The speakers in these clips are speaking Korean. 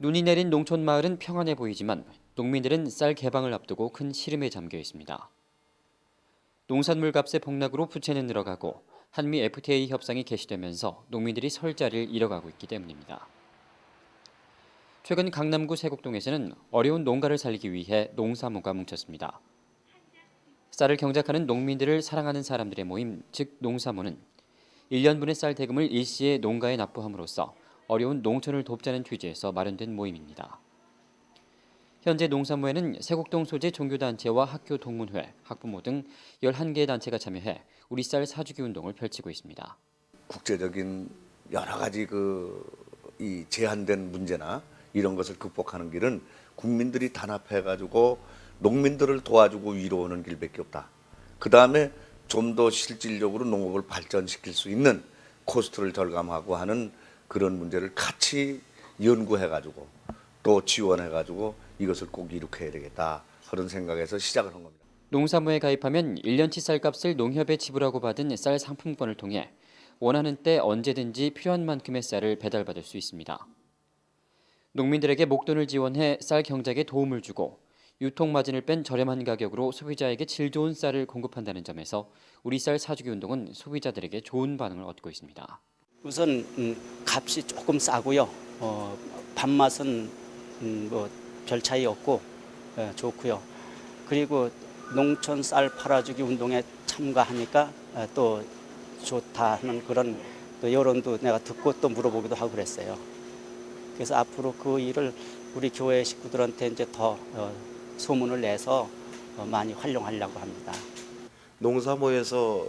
눈이 내린 농촌 마을은 평안해 보이지만 농민들은 쌀 개방을 앞두고 큰 시름에 잠겨 있습니다. 농산물 값의 폭락으로 부채는 늘어가고 한미 FTA 협상이 개시되면서 농민들이 설 자리를 잃어가고 있기 때문입니다. 최근 강남구 세곡동에서는 어려운 농가를 살리기 위해 농사무가 뭉쳤습니다. 쌀을 경작하는 농민들을 사랑하는 사람들의 모임, 즉 농사무는 1년분의 쌀 대금을 일시에 농가에 납부함으로써 어려운 농촌을 돕자는 취지에서 마련된 모임입니다. 현재 농사무에는 세곡동 소재 종교단체와 학교 동문회, 학부모 등 11개 단체가 참여해 우리 쌀 사주기 운동을 펼치고 있습니다. 국제적인 여러 가지 그 이 제한된 문제나 이런 것을 극복하는 길은 국민들이 단합해 가지고 농민들을 도와주고 위로오는 길밖에 없다. 그 다음에 좀 더 실질적으로 농업을 발전시킬 수 있는 코스트를 절감하고 하는 그런 문제를 같이 연구해 가지고 또 지원해 가지고 이것을 꼭 이룩해야 되겠다 그런 생각에서 시작을 한 겁니다. 농사무에 가입하면 1년치 쌀값을 농협에 지불하고 받은 쌀 상품권을 통해 원하는 때 언제든지 필요한 만큼의 쌀을 배달받을 수 있습니다. 농민들에게 목돈을 지원해 쌀 경작에 도움을 주고 유통 마진을 뺀 저렴한 가격으로 소비자에게 질 좋은 쌀을 공급한다는 점에서 우리 쌀 사주기 운동은 소비자들에게 좋은 반응을 얻고 있습니다. 우선 음, 값이 조금 싸고요. 어, 밥맛은 음, 뭐별 차이 없고 예, 좋고요. 그리고 농촌 쌀 팔아주기 운동에 참가하니까 예, 또 좋다는 그런 또 여론도 내가 듣고 또 물어보기도 하고 그랬어요. 그래서 앞으로 그 일을 우리 교회 식구들한테 이제 더 어, 소문을 내서 어, 많이 활용하려고 합니다. 농사모에서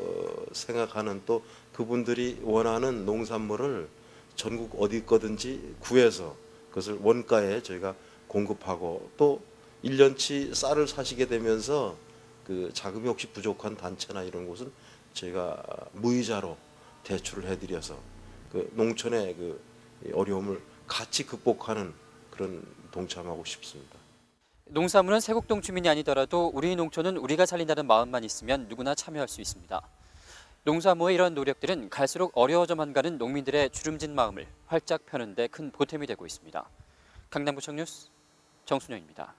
생각하는 또 그분들이 원하는 농산물을 전국 어디 거든지 구해서 그것을 원가에 저희가 공급하고 또 1년치 쌀을 사시게 되면서 그 자금이 혹시 부족한 단체나 이런 곳은 저희가 무이자로 대출을 해드려서 그 농촌의 그 어려움을 같이 극복하는 그런 동참하고 싶습니다. 농사무는 세곡동 주민이 아니더라도 우리 농촌은 우리가 살린다는 마음만 있으면 누구나 참여할 수 있습니다. 농사무의 이런 노력들은 갈수록 어려워져만 가는 농민들의 주름진 마음을 활짝 펴는 데 큰 보탬이 되고 있습니다. 강남구청 뉴스 정순영입니다.